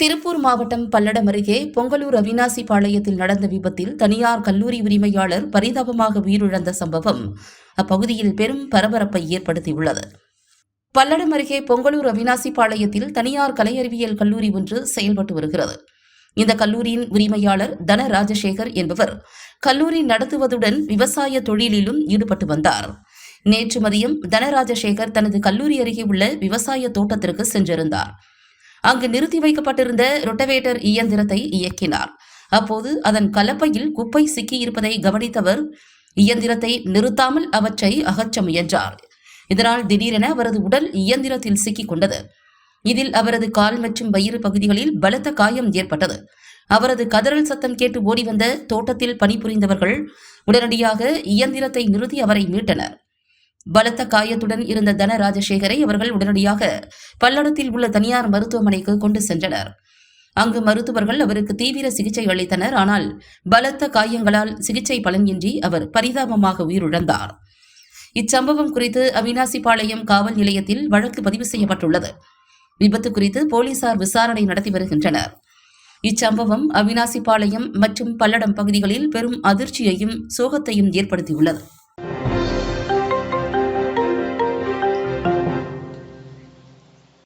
திருப்பூர் மாவட்டம் பல்லடம் அருகே பொங்கலூர் அவினாசி பாளையத்தில் நடந்த விபத்தில் தனியார் கல்லூரி உரிமையாளர் பரிதாபமாக உயிரிழந்த சம்பவம் அப்பகுதியில் பெரும் பரபரப்பை ஏற்படுத்தியுள்ளது. பல்லடம் அருகே பொங்கலூர் அவினாசி பாளையத்தில் தனியார் கலை அறிவியல் கல்லூரி ஒன்று செயல்பட்டு வருகிறது. இந்த கல்லூரியின் உரிமையாளர் தன ராஜசேகர் என்பவர் கல்லூரி நடத்துவதுடன் விவசாய தொழிலிலும் ஈடுபட்டு வந்தார். நேற்று மதியம் தனராஜசேகர் தனது கல்லூரி அருகே உள்ள விவசாய தோட்டத்திற்கு சென்றிருந்தார். அங்கு நிறுத்தி வைக்கப்பட்டிருந்த ரொட்டவேட்டர் இயந்திரத்தை இயக்கினார். அப்போது அதன் கலப்பையில் குப்பை சிக்கியிருப்பதை கவனித்தவர் இயந்திரத்தை நிறுத்தாமல் அவற்றை அகற்ற முயன்றார். இதனால் திடீரென அவரது உடல் இயந்திரத்தில் சிக்கிக் கொண்டது இதில் அவரது கால் மற்றும் வயிறு பகுதிகளில் பலத்த காயம் ஏற்பட்டது. அவரது கதறல் சத்தம் கேட்டு ஓடி வந்த தோட்டத்தில் பணிபுரிந்தவர்கள் உடனடியாக இயந்திரத்தை நிறுத்தி அவரை மீட்டனர். பலத்த காயத்துடன் இருந்த தன ராஜசேகரை அவர்கள் உடனடியாக பல்லடத்தில் உள்ள தனியார் மருத்துவமனைக்கு கொண்டு சென்றனர். அங்கு மருத்துவர்கள் அவருக்கு தீவிர சிகிச்சை அளித்தனர். ஆனால் பலத்த காயங்களால் சிகிச்சை பலனின்றி அவர் பரிதாபமாக உயிரிழந்தார். இச்சம்பவம் குறித்து அவினாசிபாளையம் காவல் நிலையத்தில் வழக்கு பதிவு செய்யப்பட்டுள்ளது. விபத்து குறித்து போலீசார் விசாரணை நடத்தி வருகின்றனர். இச்சம்பவம் அவினாசிபாளையம் மற்றும் பல்லடம் பகுதிகளில் பெரும் அதிர்ச்சியையும் சோகத்தையும் ஏற்படுத்தியுள்ளது.